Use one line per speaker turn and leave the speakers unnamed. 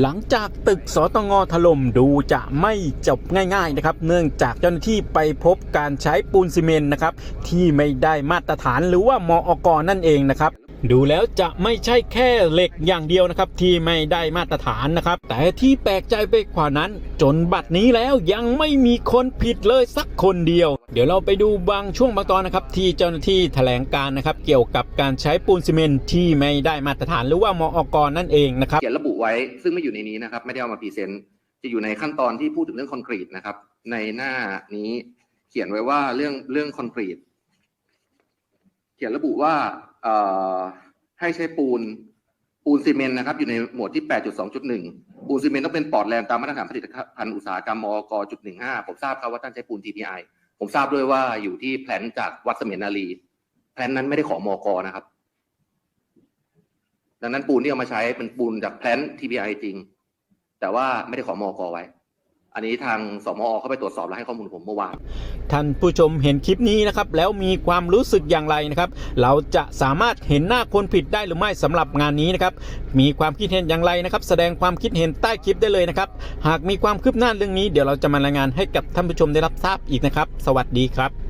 หลังจากตึกสตงถล่มดูจะไม่จบง่ายๆนะครับ เนื่องจากเจ้าหน้าที่ไปพบการใช้ปูนซีเมนต์นะครับที่ไม่ได้มาตรฐานหรือว่ามอกนั่นเองนะครับ ดูแล้วจะไม่ใช่แค่เหล็กอย่างเดียวนะครับ ที่ไม่ได้มาตรฐานนะครับ แต่ที่แปลกใจไปกว่านั้น จนบัดนี้แล้วยังไม่มีคนผิดเลยสักคนเดียว เดี๋ยวเราไปดูบางช่วงบางตอนนะครับ ที่เจ้าหน้าที่แถลงการนะครับ เกี่ยวกับการใช้ปูนซีเมนที่ไม่ได้มาตรฐานหรือว่ามอกรนั่นเองนะครับ
เขียนระบุไว้ซึ่งไม่อยู่ในนี้นะครับไม่ได้เอามาพรีเซนต์จะอยู่ในขั้นตอนที่พูดถึงเรื่องคอนกรีตนะครับ ในหน้านี้เขียนไว้ว่าเรื่องเรื่องคอนกรีต เขียนระบุว่า ให้ใช้ปูนปูนซีเมนต์นะครับอยู่ในหมวดที่ 8.2.1 ปูนซีเมนต์ต้องเป็นปลอดแรงตามมาตรฐานผลิตภัณฑ์อุตสาหกรรมมอกจุดหนึ่งห้าผมทราบครับว่าท่านใช้ปูน TPI ผมทราบด้วยว่าอยู่ที่แผนจากวัดเสมียนารีแผนนั้นไม่ได้ขอมอกนะครับ ดังนั้นปูนที่เอามาใช้เป็นปูนจากแพลน TPI จริง แต่ว่าไม่ได้ขอมอกไว้ อันนี้ทางสมอเข้าไปตรวจสอบและให้ข้อมูลผมเมื่อวาน
ท่านผู้ชมเห็นคลิปนี้นะครับ แล้วมีความรู้สึกอย่างไรนะครับ เราจะสามารถเห็นหน้าคนผิดได้หรือไม่สำหรับงานนี้นะครับ มีความคิดเห็นอย่างไรนะครับ แสดงความคิดเห็นใต้คลิปได้เลยนะครับ หากมีความคืบหน้าเรื่องนี้เดี๋ยวเราจะมารายงานให้กับท่านผู้ชมได้รับทราบอีกนะครับ สวัสดีครับ